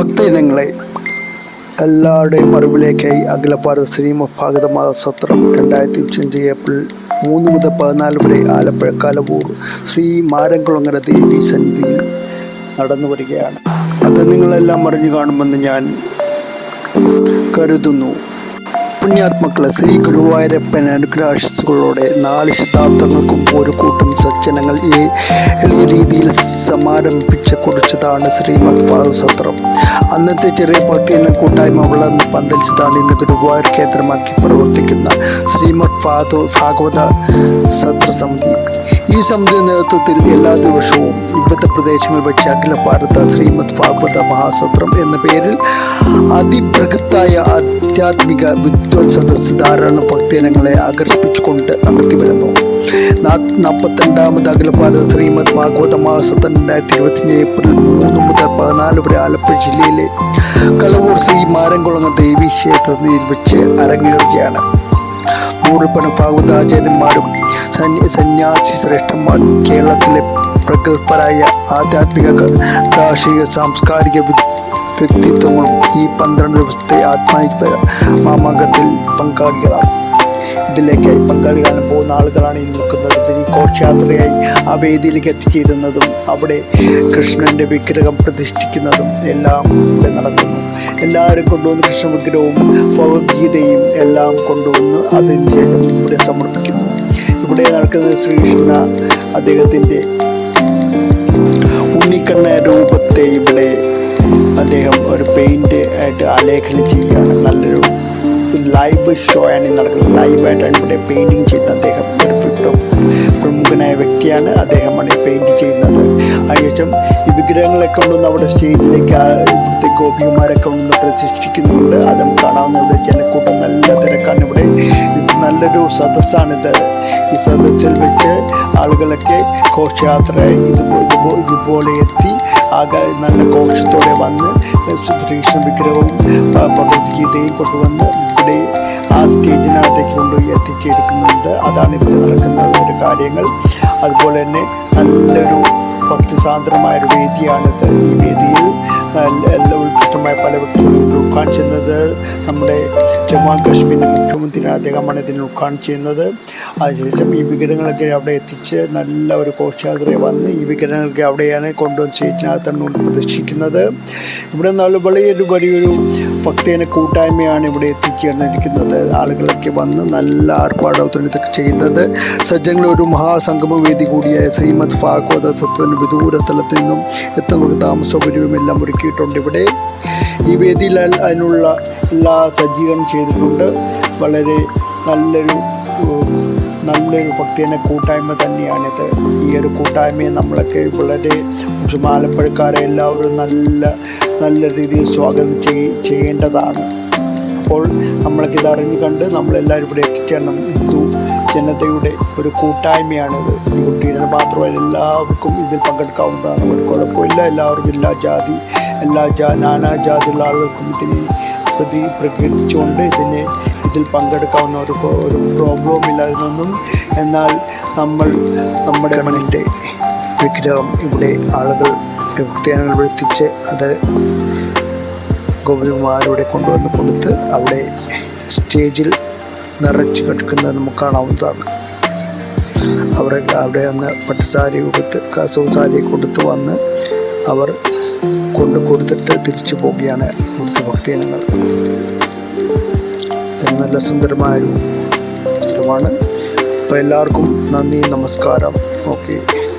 ഭക്തജനങ്ങളെ എല്ലാവരുടെയും അറിവിലേക്കായി അഖില ഭാരത ശ്രീമദ് ഭാഗവതമാത സത്രം രണ്ടായിരത്തി ഇരുപത്തഞ്ച് ഏപ്രിൽ മൂന്ന് മുതൽ പതിനാല് വരെ ആലപ്പുഴ കലവൂർ ശ്രീ മാരംകുളങ്ങര ദേവി സന്നിധിയിൽ നടന്നു വരികയാണ്. അത് നിങ്ങളെല്ലാം അറിഞ്ഞു കാണുമെന്ന് ഞാൻ കരുതുന്നു. പുണ്യാത്മക്കളെ ശ്രീ ഗുരുവായൂരപ്പൻ അനുഗ്രഹാശിസുകളോടെ നാല് ശതാബ്ദങ്ങൾക്കും ഒരു കൂട്ടം സജ്ജനങ്ങൾ ഈ രീതിയിൽ സമാരംഭിച്ച് കുറിച്ചതാണ് ശ്രീമദ് ഭാഗവസത്രം അന്നത്തെ ചെറിയ ഭക്തിയുടെ കൂട്ടായ്മ വളർന്ന് പന്തലിച്ചതാണ് ഇന്ന് ഗുരുവായൂർ കേന്ദ്രമാക്കി പ്രവർത്തിക്കുന്ന ശ്രീമദ് ഭാഗവത സത്രസമിതി ഈ സമിതി നേതൃത്വത്തിൽ എല്ലാ ദിവസവും വിവിധ പ്രദേശങ്ങൾ വെച്ച് അഖിലപാടത്ത ശ്രീമദ് ഭാഗവത മഹാസത്രം എന്ന പേരിൽ അതിബൃഹത്തായ ആധ്യാത്മിക വിദ്വൽ സദസ്സ് ധാരാളം ഭക്തജനങ്ങളെ ആകർഷിപ്പിച്ചുകൊണ്ട് നടത്തി വരുന്നു. നാൽപ്പത്തിരണ്ടാമത് അഖില ശ്രീമദ് ഭാഗവത മാസത്തിന് രണ്ടായിരത്തി ഇരുപത്തിയഞ്ച് ഏപ്രിൽ മൂന്ന് മുതൽ പതിനാല് വരെ ആലപ്പുഴ ജില്ലയിലെ കളവൂർ ശ്രീ മാരംകുളങ്ങ ദേവീ ക്ഷേത്രത്തിൽ വെച്ച് അരങ്ങേറുകയാണ്. ഭാഗവതാചാര്യന്മാരും സന്യ സന്യാസി ശ്രേഷ്ഠന്മാരും കേരളത്തിലെ പ്രഗത്ഭരായ ആധ്യാത്മിക കാർഷിക സാംസ്കാരിക വ്യക്തിത്വങ്ങളും ഈ പന്ത്രണ്ട് ദിവസത്തെ ആത്മാവിക മാമാങ്കത്തിൽ പങ്കാളികളാണ്. ഇതിലേക്കായി പങ്കാളികളും പോകുന്ന ആളുകളാണ് ഈ നിൽക്കുന്നത്. പിന്നെ ഘോഷയാത്രയായി ആ വേദിയിലേക്ക് എത്തിച്ചേരുന്നതും അവിടെ കൃഷ്ണന്റെ വിഗ്രഹം പ്രതിഷ്ഠിക്കുന്നതും എല്ലാം ഇവിടെ നടക്കുന്നു. എല്ലാവരും കൊണ്ടുവന്ന് കൃഷ്ണ വിഗ്രഹവും ഭഗവത്ഗീതയും എല്ലാം കൊണ്ടുവന്ന് അതിനുശേഷം ഇവിടെ സമർപ്പിക്കുന്നു. ഇവിടെ നടക്കുന്നത് ശ്രീകൃഷ്ണ അദ്ദേഹത്തിന്റെ ഉണ്ണിക്കണ്ണ രൂപത്തെ ഇവിടെ അദ്ദേഹം ഒരു പെയിന്റ് ആയിട്ട് ആലേഖനം ചെയ്യുകയാണ്. നല്ലൊരു ലൈവ് ഷോ ആണ് നടക്കുന്നത്. ലൈവായിട്ടാണ് ഇവിടെ പെയിന്റിങ് ചെയ്യുന്നത്. അദ്ദേഹം ഒരു പ്രമുഖനായ വ്യക്തിയാണ്. അദ്ദേഹമാണ് പെയിന്റ് ചെയ്യുന്നത്. അതിനുശേഷം ഈ വിഗ്രഹങ്ങളെ കൊണ്ടുവന്ന് അവിടെ സ്റ്റേജിലേക്ക് ഇവിടുത്തെ ഗോപികുമാരെ കൊണ്ടുവന്ന് പ്രതിഷ്ഠിക്കുന്നുണ്ട് അത് നമുക്ക് കാണാവുന്ന ഇവിടെ ജനക്കൂട്ടം നല്ല തിരക്കാണ് ഇവിടെ. നല്ലൊരു സദസ്സാണിത് ഈ സദസ്സിൽ വെച്ച് ആളുകളൊക്കെ ഘോഷയാത്ര ഇതുപോലെ ഇതുപോ- ഇതുപോലെ എത്തി. ആകെ നല്ല കോക്ഷത്തോടെ വന്ന് ശ്രീകൃഷ്ണ വിഗ്രഹവും ഭഗവത്ഗീതയും കൊണ്ടുവന്ന് ഇവിടെ ആ സ്റ്റേജിനകത്തേക്ക് കൊണ്ടുപോയി എത്തിച്ചേർക്കുന്നുണ്ട്. അതാണ് ഇവിടെ നടക്കുന്ന ഒരു കാര്യങ്ങൾ. അതുപോലെ തന്നെ നല്ലൊരു ഭക്തിസാന്ദ്രമായൊരു വേദിയാണിത് ഈ വേദിയിൽ. ഉത്കൃഷ്ടമായ പല വ്യക്തികളും ഇത് ചെയ്യുന്നത്. നമ്മുടെ ജമ്മു ആൻഡ് കാശ്മീരിന്റെ മുഖ്യമന്ത്രിയാണ് അദ്ദേഹമാണ് ഇതിന് ഉദ്ഘാടനം ചെയ്യുന്നത്. അതിനുശേഷം ഈ വിഗ്രഹങ്ങളൊക്കെ അവിടെ എത്തിച്ച് നല്ല ഒരു ഘോഷയാത്രയെ വന്ന് ഈ വിഗ്രഹങ്ങളൊക്കെ അവിടെയാണ് കൊണ്ടുവന്ന് സ്റ്റേറ്റിനകത്താണ് പ്രദർശിക്കുന്നത് ഇവിടെ നല്ല വലിയൊരു വലിയൊരു ഭക്തേന കൂട്ടായ്മയാണ് ഇവിടെ എത്തിച്ചേർന്നിരിക്കുന്നത്. ആളുകളൊക്കെ വന്ന് നല്ല ആർപ്പാടത്തിന് ഇതൊക്കെ ചെയ്യുന്നത്. സജ്ജങ്ങളുടെ ഒരു മഹാസംഗമ വേദി കൂടിയായ ശ്രീമദ് ഭാഗവത സത്യത്തിന് വിദൂര സ്ഥലത്ത് നിന്നും എത്തുന്നൊരു താമസ സൗകര്യവും എല്ലാം ഒരുക്കിയിട്ടുണ്ട് ഇവിടെ. ഈ വേദിയിൽ അതിനുള്ള എല്ലാ സജ്ജീകരണം ചെയ്തിട്ടുണ്ട്. വളരെ നല്ലൊരു നല്ലൊരു ഭക്തിയുടെ കൂട്ടായ്മ തന്നെയാണിത്. ഈ ഒരു കൂട്ടായ്മയെ നമ്മളൊക്കെ വളരെ ആലപ്പുഴക്കാരെ എല്ലാവരും നല്ല നല്ല രീതിയിൽ സ്വാഗതം ചെയ് ചെയ്യേണ്ടതാണ്. അപ്പോൾ നമ്മൾക്ക് ഇത് അറിഞ്ഞു കണ്ട് നമ്മളെല്ലാവരും ഇവിടെ എത്തിച്ചേരണം. ഹിന്ദു ജനതയുടെ ഒരു കൂട്ടായ്മയാണിത്. ഈ കുട്ടിയുടെ മാത്രമല്ല എല്ലാവർക്കും ഇതിൽ പങ്കെടുക്കാവുന്നതാണ്. ഒരു കുഴപ്പമില്ല. എല്ലാവർക്കും എല്ലാ ജാതി എല്ലാ ജാ നാനാ ജാതിയുള്ള ആളുകൾക്കും ഇതിനെ പ്രതി പ്രകീർത്തിച്ചുകൊണ്ട് ഇതിനെ ഇതിൽ പങ്കെടുക്കാവുന്ന ഒരു ഒരു പ്രോബ്ലവും ഇല്ല ഇതിനൊന്നും എന്നാൽ നമ്മൾ നമ്മുടെ മണിന്റെ വിഗ്രഹം ഇവിടെ ആളുകൾ എത്തിച്ച് അത് ഗോപിമാരോടെ കൊണ്ടുവന്ന് കൊടുത്ത് അവിടെ സ്റ്റേജിൽ നിറച്ച് കിടക്കുന്നത് നമുക്ക് കാണാവുന്നതാണ്. അവർ അവിടെ വന്ന് പട്ടുസാരി കൊടുത്ത് കസവ് സാരി കൊടുത്ത് വന്ന് അവർ കൊണ്ടു കൊടുത്തിട്ട് തിരിച്ചു പോവുകയാണ് ഇവിടുത്തെ ഭക്തജനങ്ങൾ. നല്ല സുന്ദരമായൊരു അവസരമാണ്. അപ്പോൾ എല്ലാവർക്കും നന്ദി നമസ്കാരം. ഓക്കെ.